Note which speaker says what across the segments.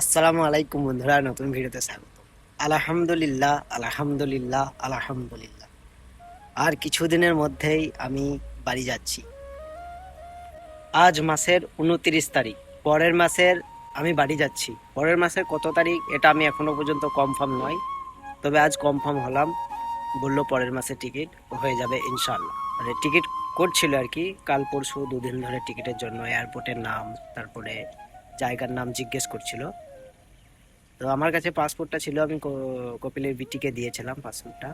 Speaker 1: আসসালামু আলাইকুম বন্ধুরা, নতুন ভিডিওতে স্বাগত। আলহামদুলিল্লাহ আলহামদুলিল্লাহ আলহামদুলিল্লাহ। আর কিছুদিনের মধ্যেই আমি বাড়ি যাচ্ছি। আজ মাসের উনত্রিশ তারিখ, পরের মাসের আমি বাড়ি যাচ্ছি। পরের মাসের কত তারিখ এটা আমি এখনও পর্যন্ত কনফার্ম নয়, তবে আজ কনফার্ম হলাম, বলল পরের মাসে টিকিট হয়ে যাবে ইনশাল্লাহ মানে টিকিট করছিল আর কি, কাল পরশু দুদিন ধরে টিকিটের জন্য এয়ারপোর্টের নাম, তারপরে জায়গার নাম জিজ্ঞেস করছিল। তো আমার কাছে পাসপোর্টটা ছিল, আমি কপিলের বিটিকে দিয়েছিলাম পাসপোর্টটা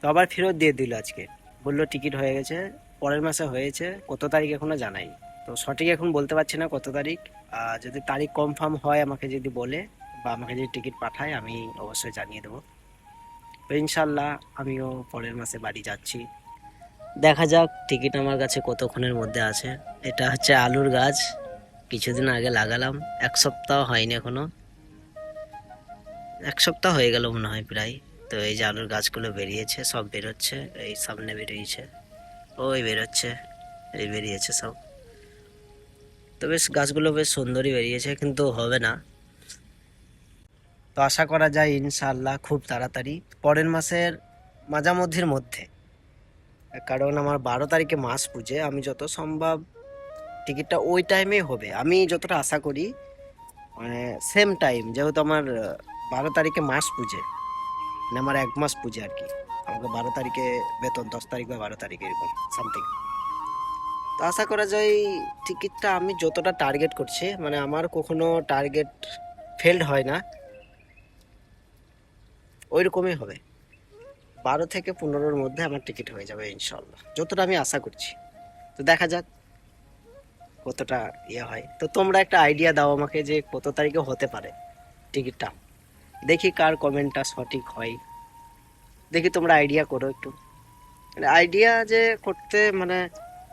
Speaker 1: তো আবার ফেরত দিয়ে দিল আজকে। বলল, টিকিট হয়ে গেছে, পরের মাসে হয়েছে, কত তারিখ এখনও জানাই। তো সঠিক এখন বলতে পারছি না কত তারিখ। আর যদি তারিখ কনফার্ম হয়, আমাকে যদি বলে বা আমাকে যদি টিকিট পাঠায়, আমি অবশ্যই জানিয়ে দেবো। তো ইনশাল্লাহ আমিও পরের মাসে বাড়ি যাচ্ছি। দেখা যাক টিকিট আমার কাছে কতক্ষণের মধ্যে আছে। এটা হচ্ছে আলুর গাছ। কিছুদিন আগে লাগালাম, এক সপ্তাহ হয়নি এখনও। এক সপ্তাহ হয়ে গেল মনে হয় প্রায়। তো এই যে আলুর গাছগুলো বেরিয়েছে, সব বেরোচ্ছে, এই সামনে বেরিয়েছে, ওই বেরোচ্ছে, এই বেরিয়েছে সব। তো বেশ, গাছগুলো বেশ সুন্দরই বেরিয়েছে, কিন্তু হবে না। তো আশা করা যায় ইনশাল্লাহ খুব তাড়াতাড়ি, পরের মাসের মাঝামধ্যের মধ্যে। কারণ আমার বারো তারিখে মাস পুজে, আমি যত সম্ভব টিকিটটা ওই টাইমে হবে। আমি যতটা আশা করি মানে সেম টাইম যেহেতু আমার বারো তারিখে মাস পুজে। মানে আমার এক মাস পুজে আর কি। আমাকে বারো তারিখে বেতন, দশ তারিখ বা বারো তারিখে এরকম সামথিং তো আশা করা যায় টিকিটটা আমি যতটা টার্গেট করছি মানে আমার কখনো টার্গেট ফেলড হয় না। ওই রকমই হবে। বারো থেকে পনেরোর মধ্যে আমার টিকিট হয়ে যাবে ইনশাল্লাহ যতটা আমি আশা করছি। তো দেখা যাক। কতটা ইয়ে হয়। তো তোমরা একটা আইডিয়া দাও আমাকে যে কত তারিখে হতে পারে টিকিটটা দেখি কার কমেন্টটা সঠিক হয়। দেখি তোমরা আইডিয়া করো একটু। আইডিয়া যে করতে মানে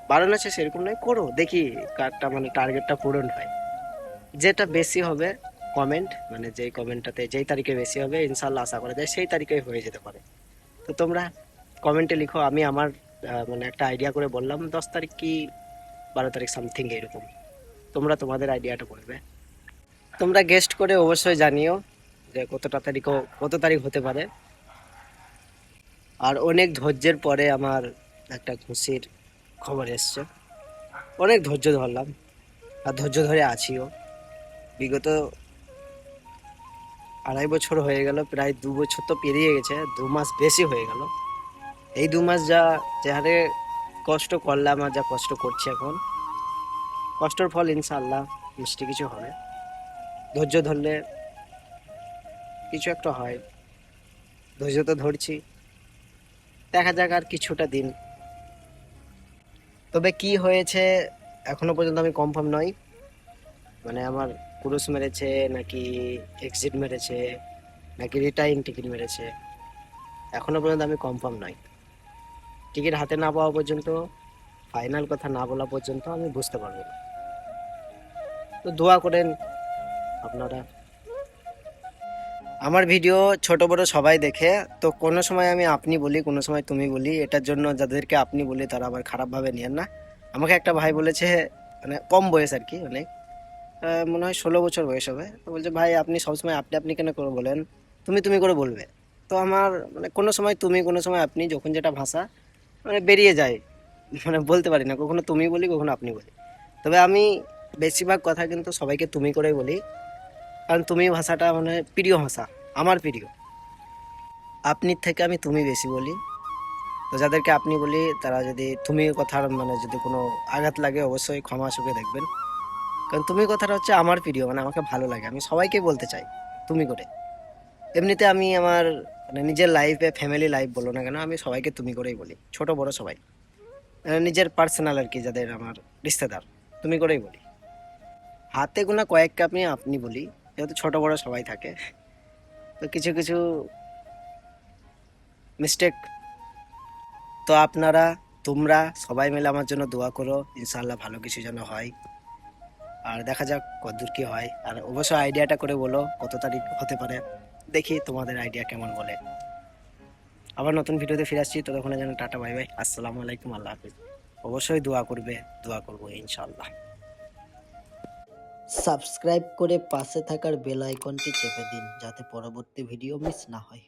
Speaker 1: বারণ আছে সেরকম নয়, করো। দেখি কারটা মানে টার্গেটটা পূরণ হয়। যেটা বেশি হবে কমেন্ট মানে যেই কমেন্টটাতে যেই তারিখে বেশি হবে ইনশাল্লাহ আশা করা যায় সেই তারিখে হয়ে যেতে পারে। তো তোমরা কমেন্টে লিখো। আমি আমার মানে একটা আইডিয়া করে বললাম, দশ তারিখ কি বারো তারিখ সামথিং এরকম। তোমরা তোমাদের আইডিয়াটা করবে তোমরা গেস্ট করে অবশ্যই জানিও যে কতটা তারিখ কত তারিখ হতে পারে। আর অনেক ধৈর্যের পরে আমার একটা খুশির খবর এসছে। অনেক ধৈর্য ধরলাম। আর ধৈর্য ধরে আছিও। বিগত আড়াই বছর হয়ে গেল, প্রায় দু বছর তো পেরিয়ে গেছে, দু মাস বেশি হয়ে গেল। এই দু মাস যা যে হারে কষ্ট করলাম আর যা কষ্ট করছি এখন। কষ্টর ফল ইনশাল্লাহ মিষ্টি কিছু হবে। ধৈর্য ধরলে কিছু একটা হয়। ধৈর্য তো ধরছি। দেখা যাক আর কিছুটা দিন। তবে কি হয়েছে এখনও পর্যন্ত আমি কনফার্ম নই। মানে আমার পুরুষ মেরেছে, নাকি এক্সিট মেরেছে, নাকি রিটার্ন টিকিট মেরেছে, এখনও পর্যন্ত আমি কনফার্ম নই। টিকিট হাতে না পাওয়া পর্যন্ত ফাইনাল কথা না বলা পর্যন্ত আমি বুঝতে পারব না। তো দোয়া করেন আপনারা। আমার ভিডিও ছোট বড় সবাই দেখে, তো কোনো সময় আমি আপনি বলি, কোনো সময় তুমি বলি, এটার জন্য যাদেরকে আপনি বলি, তারা আবার খারাপভাবে নিয়েন না। আমাকে একটা ভাই বলেছে মানে কম বয়স আর কি অনেক মনে হয় ষোলো বছর বয়স হবে। তো বলছে, ভাই, আপনি সবসময় আপনি আপনি কেন করে বলেন? তুমি তুমি করে বলবে? তো আমার মানে কোনো সময় তুমি, কোনো সময় আপনি, যখন যেটা ভাষা মানে বেরিয়ে যায়। মানে বলতে পারি না, কখনো তুমি বলি, কখনো আপনি বলি। তবে আমি বেশিরভাগ কথা কিন্তু সবাইকে তুমি করেই বলি। কারণ তুমি ভাষাটা মানে প্রিয় ভাষা, আমার প্রিয়। আপনির থেকে আমি তুমি বেশি বলি। তো যাদেরকে আপনি বলি, তারা যদি তুমি কথার মানে যদি কোনো আঘাত লাগে, অবশ্যই ক্ষমা সুখে দেখবেন। কারণ তুমি কথাটা হচ্ছে আমার প্রিয় মানে আমাকে ভালো লাগে। আমি সবাইকে বলতে চাই, তুমি করে। এমনিতে আমি আমার মানে নিজের লাইফে ফ্যামিলি লাইফ বলো না কেন আমি সবাইকে তুমি করেই বলি। ছোট বড় সবাই। আহ, নিজের পার্সোনাল আর কি যাদের আমার রিশতেদার তুমি করেই বলি। হাতে গোনা কয়েককে আমি আপনি বলি যেহেতু ছোট বড় সবাই থাকে। তো কিছু কিছু মিস্টেক তো আপনারা তোমরা সবাই মিলে আমার জন্য দোয়া করো ইনশাল্লাহ ভালো কিছু যেন হয়। আর দেখা যাক কতদূর কী হয়। আর অবশ্যই আইডিয়াটা করে বলো কত তারিখ হতে পারে। দেখি তোমাদের আইডিয়া কেমন বলে। আবার নতুন ভিডিওতে ফিরে আসছি ততক্ষণে যেন টাটা বাই বাই আসসালামু আলাইকুম, আল্লাহ হাফিজ। অবশ্যই দোয়া করবে, দোয়া করব ইনশাল্লাহ
Speaker 2: সাবস্ক্রাইব করে পাশে থাকার বেল আইকনটি চেপে দিন, যাতে পরবর্তী ভিডিও মিস না হয়।